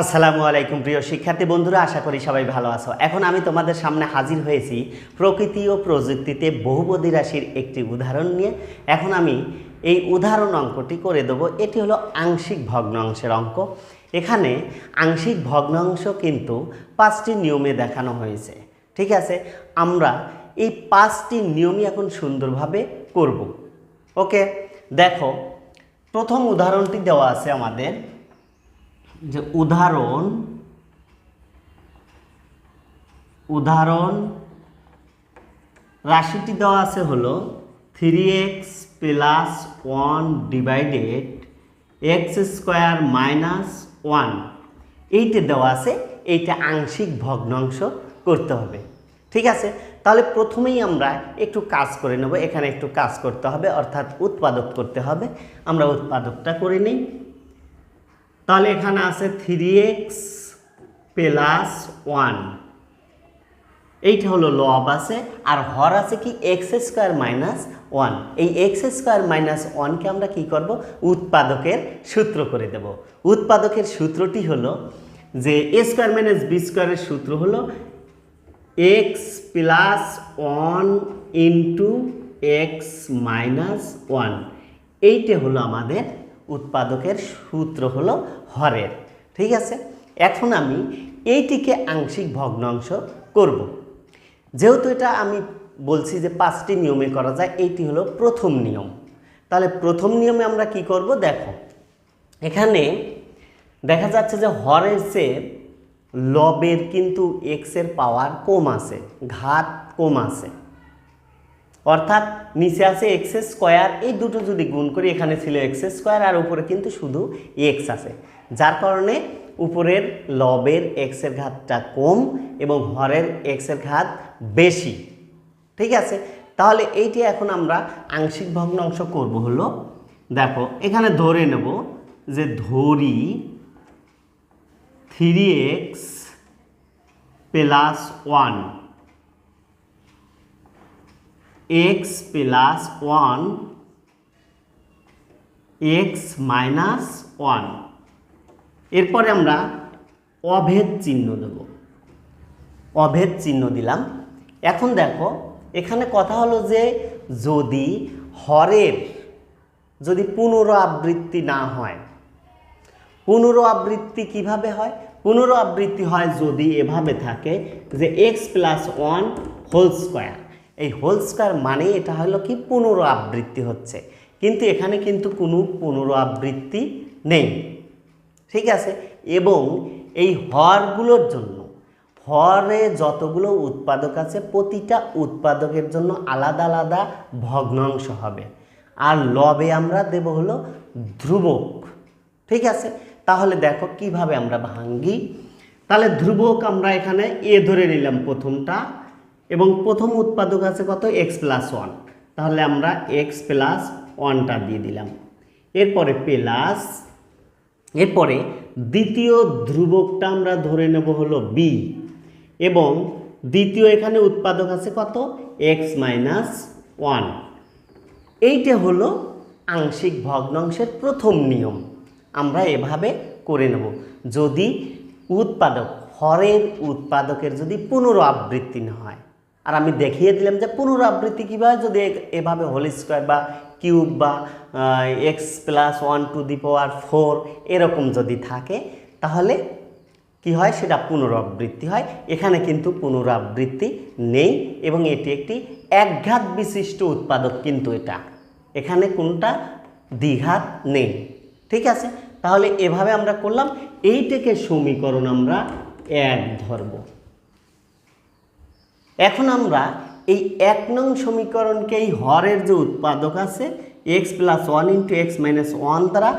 আসসালামু আলাইকুম প্রিয় শিক্ষার্থী বন্ধুরা, আশা করি সবাই ভালো আছো। এখন আমি তোমাদের সামনে হাজির হয়েছি প্রকৃতি ও প্রযুক্তিতে বহুপদী রাশির একটি উদাহরণ নিয়ে। এখন আমি এই উদাহরণ অঙ্কটি করে দেবো। এটি হলো আংশিক ভগ্নাংশের অঙ্ক। এখানে আংশিক ভগ্নাংশ কিন্তু পাঁচটি নিয়মে দেখানো হয়েছে। ঠিক আছে? আমরা এই পাঁচটি নিয়মই এখন সুন্দরভাবে করব। ওকে? দেখো, প্রথম উদাহরণটি দেওয়া আছে আমাদের। যে উদাহরণ উদাহরণ রাশিটি দেওয়া আছে হলো three X plus one divided X square minus one. এইটা দেওয়া আছে, এইটা আংশিক ভগ্নাংশ করতে হবে। ঠিক আছে? তাহলে প্রথমেই আমরা একটু কাজ করে নেব, এখানে একটু কাজ করতে হবে, অর্থাৎ উৎপাদক করতে হবে। আমরা উৎপাদকটা করে নিই। তাহলে এখানে আছে থ্রি এক্স প্লাস ওয়ান এইটা হলো লব আছে, আর হর আছে কি এক্স স্কোয়ার মাইনাস ওয়ান এই এক্স স্কোয়ার মাইনাস ওয়ানকে আমরা কি করব? উৎপাদকের সূত্র করে দেব। উৎপাদকের সূত্রটি হলো যে স্কোয়ার মাইনাস বি স্কোয়ারের সূত্র হলো X plus one into X minus one এইটা হলো আমাদের উৎপাদকের সূত্র হলো হরের। ঠিক আছে? এখন আমি এইটিকে আংশিক ভগ্নাংশ করব। যেহেতু এটা আমি বলছি যে পাঁচটি নিয়মে করা যায়, এইটি হলো প্রথম নিয়ম। তাহলে প্রথম নিয়মে আমরা কি করব? দেখো, এখানে দেখা যাচ্ছে যে হরের চেয়ে লবের কিন্তু এক্সের পাওয়ার কম আছে, ঘাত কম আছে। অর্থাৎ নিচে আছে এক্স স্কোয়ার এই দুটো যদি গুণ করি, এখানে ছিল এক্স স্কোয়ার আর উপরে কিন্তু শুধু এক্স আছে। যার কারণে উপরের লবের এক্সের ঘাতটা কম এবং হরের এক্সের ঘাত বেশি। ঠিক আছে? তাহলে এইটি এখন আমরা আংশিক ভগ্নাংশ করব হলো, দেখো, এখানে ধরে নেব যে ধরি three X plus one X plus one X minus one এরপরে আমরা অভেদ চিহ্ন দেব। অভেদ চিহ্ন দিলাম। এখন দেখো, এখানে কথা হলো যে যদি হরের যদি পুনরাবৃত্তি না হয়, পুনরাবৃত্তি কীভাবে হয়? পুনরাবৃত্তি হয় যদি এভাবে থাকে যে X plus one whole square এই হোল স্কোয়ার মানে এটা হলো কি? পুনরাবৃত্তি হচ্ছে। কিন্তু এখানে কিন্তু কোনো পুনরাবৃত্তি নেই। ঠিক আছে? এবং এই হরগুলোর জন্য, হরে যতগুলো উৎপাদক আছে, প্রতিটা উৎপাদকের জন্য আলাদা আলাদা ভগ্নাংশ হবে। আর লবে আমরা দেব হলো ধ্রুবক। ঠিক আছে? তাহলে দেখো কীভাবে আমরা ভাঙ্গি। তাহলে ধ্রুবক আমরা এখানে এ ধরে নিলাম প্রথমটা, এবং প্রথম উৎপাদক আছে কত? X plus one. তাহলে আমরা এক্স প্লাস ওয়ানটা দিয়ে দিলাম। এরপরে প্লাস এরপরে দ্বিতীয় ধ্রুবকটা আমরা ধরে নেব হলো বি এবং দ্বিতীয় এখানে উৎপাদক আছে কত? এক্স মাইনাস ওয়ান এইটা হলো আংশিক ভগ্নাংশের প্রথম নিয়ম। আমরা এভাবে করে নেব। যদি উৎপাদক, হরের উৎপাদকের যদি পুনরাবৃত্তি না হয়, আর আমি দেখিয়ে দিলাম যে পুনরাবৃত্তি কীভাবে? যদি এভাবে হোল স্কোয়ার বা কিউব বা x plus one to the power four এরকম যদি থাকে, তাহলে কি হয়? সেটা পুনরাবৃত্তি হয়। এখানে কিন্তু পুনরাবৃত্তি নেই এবং এটি একটি একঘাত বিশিষ্ট উৎপাদক কিন্তু এটা। এখানে কোনটা? দ্বিঘাত নেই। ঠিক আছে? তাহলে এভাবে আমরা করলাম। এইটাকে সমীকরণ আমরা এক ধরব। এখন আমরা এই এক নং সমীকরণকে এই হরের যে উৎপাদক আছে x plus one into x minus one দ্বারা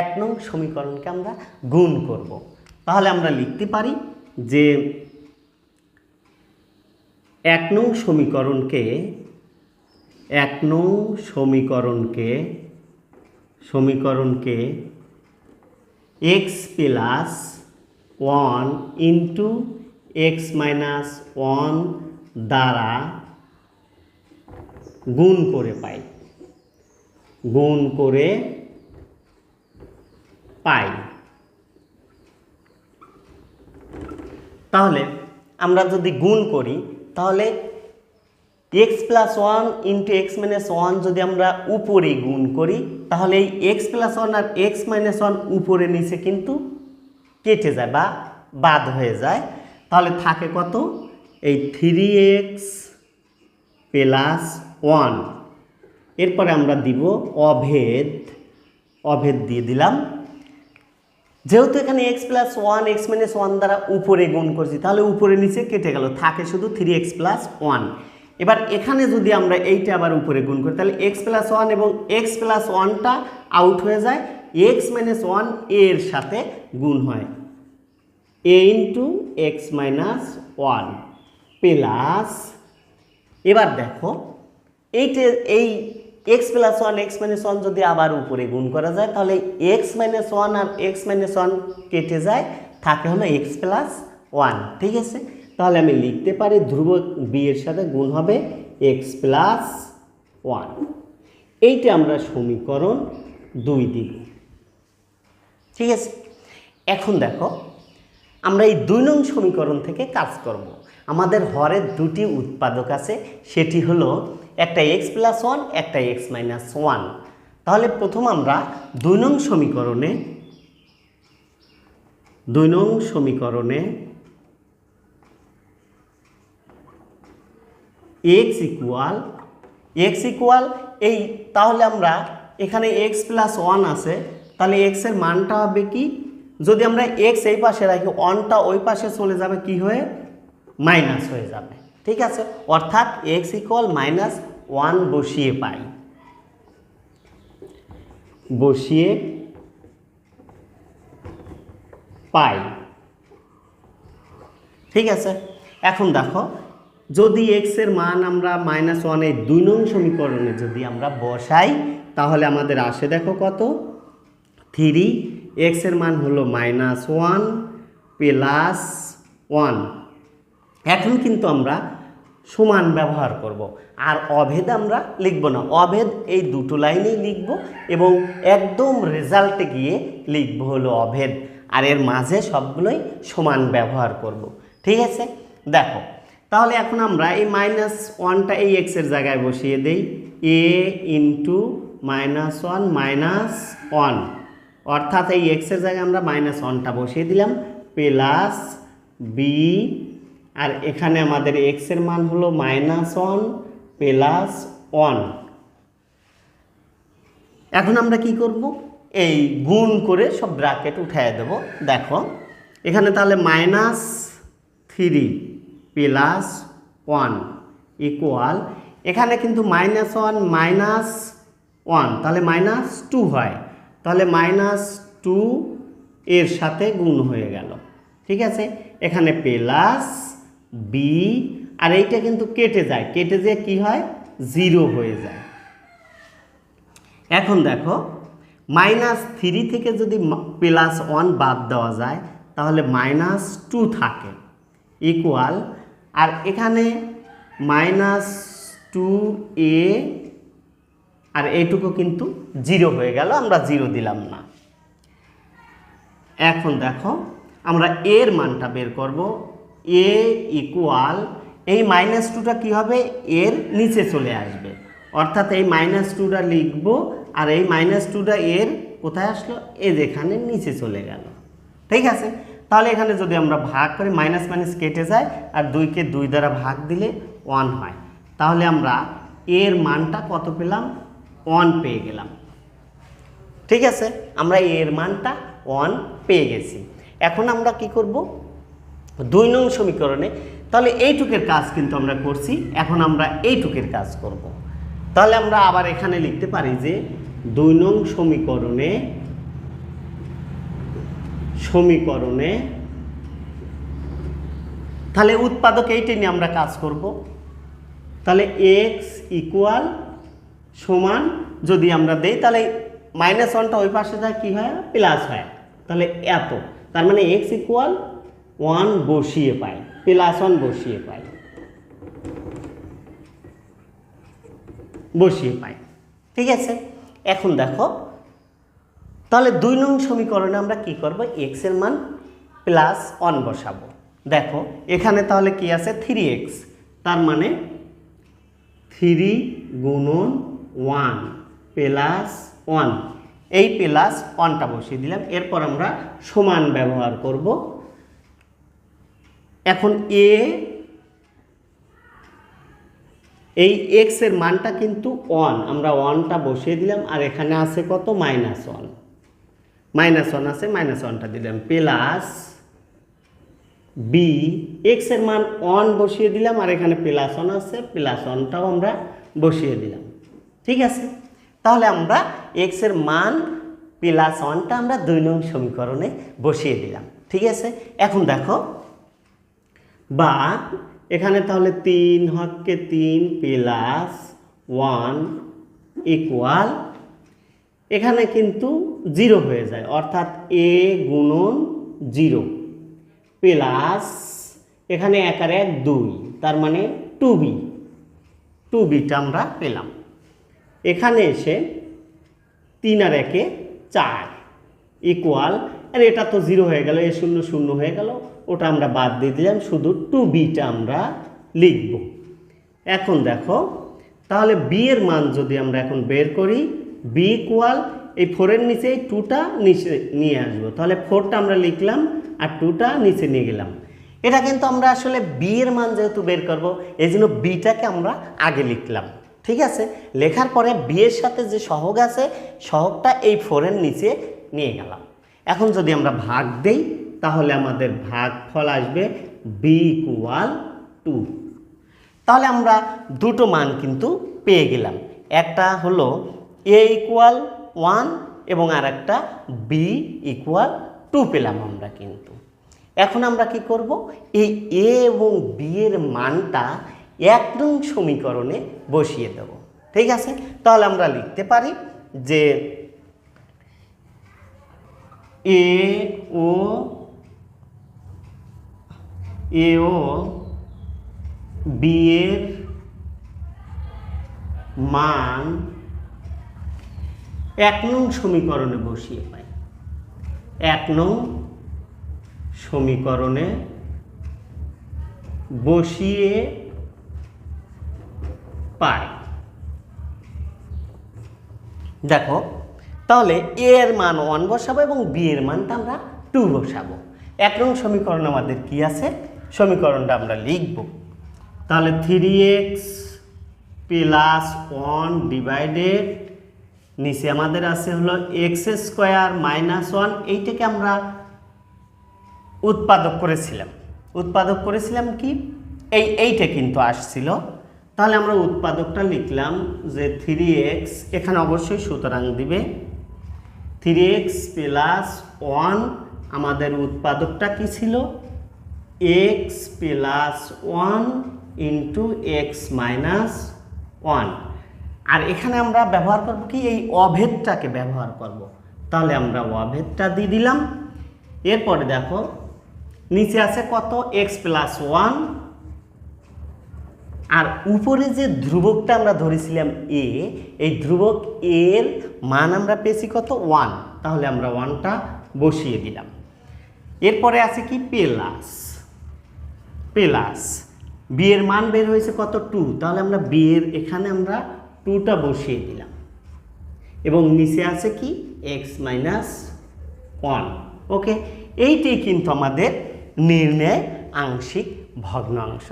এক নং সমীকরণকে আমরা গুণ করব। তাহলে আমরা লিখতে পারি যে এক নং সমীকরণকে, এক নং সমীকরণকে সমীকরণকে x plus one into x minus one দ্বারা গুণ করে পাই। গুণ করে পাই। তাহলে আমরা যদি গুণ করি, তাহলে x plus one into x minus one যদি আমরা উপরে গুণ করি, তাহলে এই এক্স প্লাস ওয়ান আর এক্স মাইনাস ওয়ান উপরে নিচে কিন্তু কেটে যায় বা বাদ হয়ে যায়। তাহলে থাকে কত? এই থ্রি এক্স প্লাস ওয়ান। এরপরে আমরা দিব অভেদ। অভেদ দিয়ে দিলাম। যেহেতু এখানে x plus one x minus one দ্বারা উপরে গুণ করছি, তাহলে উপরে নিচে কেটে গেল। থাকে শুধু থ্রি এক্স প্লাস ওয়ান এবার এখানে যদি আমরা এইটা আবার উপরে গুণ করি, তাহলে এক্স প্লাস ওয়ান এবং এক্স প্লাস ওয়ানটা আউট হয়ে যায়। এক্স মাইনাস ওয়ানের সাথে গুণ হয়। A into x minus one plus এবার দেখো এইটে এই x plus one x minus one যদি আবার উপরে গুণ করা যায়, তাহলে এক্স মাইনাস ওয়ান আর এক্স মাইনাস ওয়ান কেটে যায়, থাকে হলো এক্স প্লাস ওয়ান ঠিক আছে? তাহলে আমি লিখতে পারি ধ্রুবক বি এর সাথে গুণ হবে এক্স প্লাস ওয়ান এইটা আমরা সমীকরণ দুই দিব ঠিক আছে? এখন দেখো, আমরা এই দুই নং সমীকরণ থেকে কাজ করব। আমাদের হরের দুটি উৎপাদক আছে, সেটি হলো একটা এক্স প্লাস ওয়ান একটা এক্স মাইনাস ওয়ান তাহলে প্রথম আমরা দুই নং সমীকরণে, দুই নং সমীকরণে এক্স ইকুয়াল এক্স ইকুয়াল এই তাহলে আমরা এখানে এক্স প্লাস ওয়ান আছে, তাহলে এক্সের মানটা হবে কি? যদি আমরা এক্স এই পাশে রাখি ওয়ানটা ওই পাশে চলে যাবে কি হয়ে? মাইনাস হয়ে যাবে। ঠিক আছে? অর্থাৎ এক্স ইকুয়াল মাইনাস ওয়ান বসিয়ে পাই। বসিয়ে পাই। ঠিক আছে? এখন দেখো, যদি এক্সের মান আমরা মাইনাস ওয়ানের দুই নং সমীকরণে যদি আমরা বসাই, তাহলে আমাদের আসে দেখো কত? থ্রি এক্সের মান হলো মাইনাস ওয়ান প্লাস ওয়ান এখন কিন্তু আমরা সমান ব্যবহার করব। আর অভেদ আমরা লিখব না। অভেদ এই দুটো লাইনেই লিখব এবং একদম রেজাল্টে গিয়ে লিখব হলো অভেদ। আর এর মাঝে সবগুলোই সমান ব্যবহার করব। ঠিক আছে? দেখো, তাহলে এখন আমরা এই মাইনাস ওয়ানটা এই এক্সের জায়গায় বসিয়ে দেই। A into minus one minus one অর্থাৎ এই এক্সের জায়গায় আমরা মাইনাস ওয়ানটা বসিয়ে দিলাম। প্লাস বি আর এখানে আমাদের এক্সের মান হলো মাইনাস ওয়ান প্লাস ওয়ান এখন আমরা কি করব? এই গুণ করে সব ব্র্যাকেট উঠায় দেব। দেখো, এখানে তাহলে minus three plus one equal এখানে কিন্তু মাইনাস ওয়ান মাইনাস ওয়ান তাহলে মাইনাস টু হয়। তাহলে মাইনাস টু এর সাথে গুণ হয়ে গেল। ঠিক আছে? এখানে প্লাস বি আর এইটা কিন্তু কেটে যায়। কেটে যেয়ে কি হয়? জিরো হয়ে যায়। এখন দেখো মাইনাস থ্রি থেকে যদি প্লাস ওয়ান বাদ দেওয়া যায়, তাহলে মাইনাস টু থাকে। ইকুয়াল আর এখানে মাইনাস টু এ আর এইটুকু কিন্তু জিরো হয়ে গেল, আমরা জিরো দিলাম না। এখন দেখো, আমরা এর মানটা বের করব। এ ইকুয়াল এই মাইনাস টুটা কী হবে? এর নিচে চলে আসবে। অর্থাৎ এই মাইনাস টুটা লিখব, আর এই মাইনাস টুটা এর কোথায় আসলো? এ যেখানে নিচে চলে গেল। ঠিক আছে? তাহলে এখানে যদি আমরা ভাগ করি মাইনাস মাইনাস কেটে যায়, আর দুইকে দুই দ্বারা ভাগ দিলে ওয়ান হয়। তাহলে আমরা এর মানটা কত পেলাম? ওয়ান পেয়ে গেলাম। ঠিক আছে? আমরা এর মানটা ওয়ান পেয়ে গেছি। এখন আমরা কি করব? দুই নং সমীকরণে, তাহলে এইটুকের কাজ কিন্তু আমরা করছি, এখন আমরা এইটুকের কাজ করব। তাহলে আমরা আবার এখানে লিখতে পারি যে দুই নং সমীকরণে সমীকরণে, তাহলে উৎপাদক এইটা নিয়ে আমরা কাজ করব। তাহলে এক্স ইকুয়াল সমান যদি আমরা দেই, তাহলে মাইনাস ওয়ানটা ওই পাশে যায়, কী হয়? প্লাস হয়। তাহলে এত। তার মানে এক্স ইকুয়াল ওয়ান বসিয়ে পাই, প্লাস ওয়ান বসিয়ে পাই। বসিয়ে পাই, ঠিক আছে? এখন দেখো, তাহলে দুই নং সমীকরণে আমরা কি করব? এক্সের মান প্লাস ওয়ান বসাবো। দেখো, এখানে তাহলে কি আছে? থ্রি এক্স, তার মানে থ্রি গুণন ওয়ান প্লাস ওয়ান, এই প্লাস ওয়ানটা বসিয়ে দিলাম। এরপর আমরা সমান ব্যবহার করব এখন এ এই এক্সের মানটা কিন্তু ওয়ান আমরা ওয়ানটা বসিয়ে দিলাম, আর এখানে আছে কত? মাইনাস ওয়ান মাইনাস ওয়ান আছে মাইনাস ওয়ানটা দিলাম। প্লাস বি এক্সের মান ওয়ান বসিয়ে দিলাম, আর এখানে প্লাস ওয়ান আছে প্লাস ওয়ানটাও আমরা বসিয়ে দিলাম। ঠিক আছে? তাহলে আমরা এক্সের মান প্লাস ওয়ানটা আমরা দুই নং সমীকরণে বসিয়ে দিলাম। ঠিক আছে? এখন দেখো বা এখানে তাহলে তিন হককে তিন প্লাস ওয়ান ইকুয়াল এখানে কিন্তু জিরো হয়ে যায়, অর্থাৎ এ গুণন জিরো প্লাস এখানে এক আর এক দুই, তার মানে টু বি টু বিটা আমরা পেলাম। এখানে এসে তিন আর একে চার ইকুয়াল আর এটা তো জিরো হয়ে গেল, এ শূন্য শূন্য হয়ে গেল। ওটা আমরা বাদ দিয়ে দিলাম, শুধু টু বিটা আমরা লিখব। এখন দেখো, তাহলে বি এর মান যদি আমরা এখন বের করি বি ইকুয়াল এই ফোরের নিচে এই টুটা নিচে নিয়ে আসব। তাহলে ফোরটা আমরা লিখলাম আর টুটা নিচে নিয়ে গেলাম। এটা কিন্তু আমরা আসলে বি এর মান যেহেতু বের করব এই জন্য বিটাকে আমরা আগে লিখলাম। ঠিক আছে? লেখার পরে বি এর সাথে যে সহগ আছে, সহগটা এই ফোরের নিচে নিয়ে গেলাম। এখন যদি আমরা ভাগ দেই তাহলে আমাদের ভাগ ফল আসবে বি ইকুয়াল টু তাহলে আমরা দুটো মান কিন্তু পেয়ে গেলাম। একটা হলো এ ইকুয়াল ওয়ান এবং আর একটা বি ইকুয়াল টু পেলাম আমরা কিন্তু। এখন আমরা কি করব? এই এ এবং বি এর মানটা এক নং সমীকরণে বসিয়ে দেব। ঠিক আছে? তাহলে আমরা লিখতে পারি যে এ ও এ ও বি মান এক নং সমীকরণে বসিয়ে পাই এক নং সমীকরণে বসিয়ে পাই দেখো, তাহলে এ এর মান ওয়ান বসাবো এবং বি এর মানটা আমরা টু বসাবো। এক নং সমীকরণ আমাদের কি আছে? সমীকরণটা আমরা লিখব। তাহলে three x plus one divided নিচে আমাদের আছে হলো এক্স স্কোয়ার মাইনাস ওয়ান এইটাকে আমরা উৎপাদক করেছিলাম। উৎপাদক করেছিলাম কি? এই, এইটা কিন্তু আসছিল। তাহলে আমরা উৎপাদকটা লিখলাম যে থ্রি এক্স এখানে অবশ্যই সুতরাং দিবে। থ্রি এক্স প্লাস ওয়ান আমাদের উৎপাদকটা কি ছিল? X plus one into x minus one আর এখানে আমরা ব্যবহার করব কি? এই অভেদটাকে ব্যবহার করব। তাহলে আমরা অভেদটা দিয়ে দিলাম। এরপরে দেখো, নিচে আছে কত? এক্স প্লাস ওয়ান আর উপরে যে ধ্রুবকটা আমরা ধরেছিলাম এ এই ধ্রুবক এর মান আমরা পেয়েছি কত? ওয়ান তাহলে আমরা ওয়ানটা বসিয়ে দিলাম। এরপরে আছে কি? প্লাস প্লাস বি এর মান বের হয়েছে কত? টু তাহলে আমরা বি এর এখানে আমরা টুটা বসিয়ে দিলাম। এবং নিচে আছে কি? এক্স মাইনাস ওয়ান ওকে এইটাই কিন্তু আমাদের নির্ণয় আংশিক ভগ্নাংশ।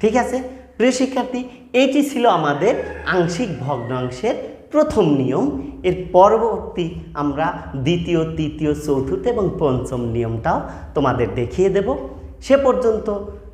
ঠিক আছে? প্রিয় শিক্ষার্থী, এটি ছিল আমাদের আংশিক ভগ্নাংশের প্রথম নিয়ম। এর পরবর্তী আমরা দ্বিতীয়, তৃতীয়, চতুর্থ এবং পঞ্চম নিয়মটাও তোমাদের দেখিয়ে দেব। সে পর্যন্ত